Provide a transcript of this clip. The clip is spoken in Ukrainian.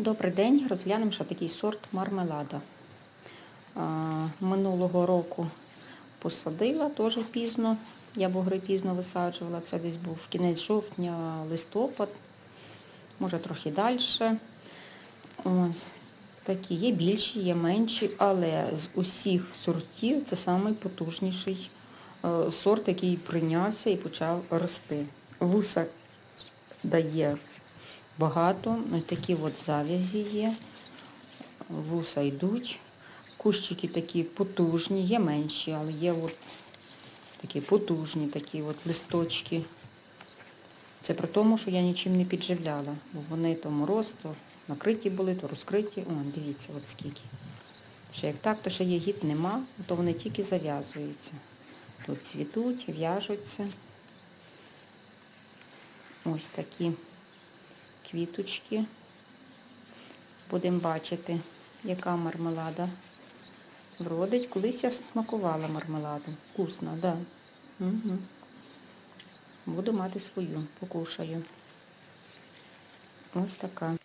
Добрий день. Розглянемо ще такий сорт мармелада. Минулого року посадила теж пізно. Я бугри пізно висаджувала. Це десь був кінець жовтня, листопад, може трохи далі. Ось такі є більші, є менші, але з усіх сортів це найпотужніший е, сорт, який прийнявся і почав рости. Вуса дає багато, ось такі от зав'язі є, вуса йдуть. Кущики такі потужні, є менші, але є от такі потужні такі от листочки. Це при тому, що я нічим не підживляла. Бо вони то мороз, то накриті були, то розкриті. О, дивіться, от скільки. Ще як так, то ще ягід нема, то вони тільки зав'язуються. Тут цвітуть, в'яжуться. Ось такі квіточки. Будемо бачити, яка мармелада вродить. Колись я смакувала мармеладу. Вкусно, так. Да. Угу. Буду мати свою, покушаю. Ось така.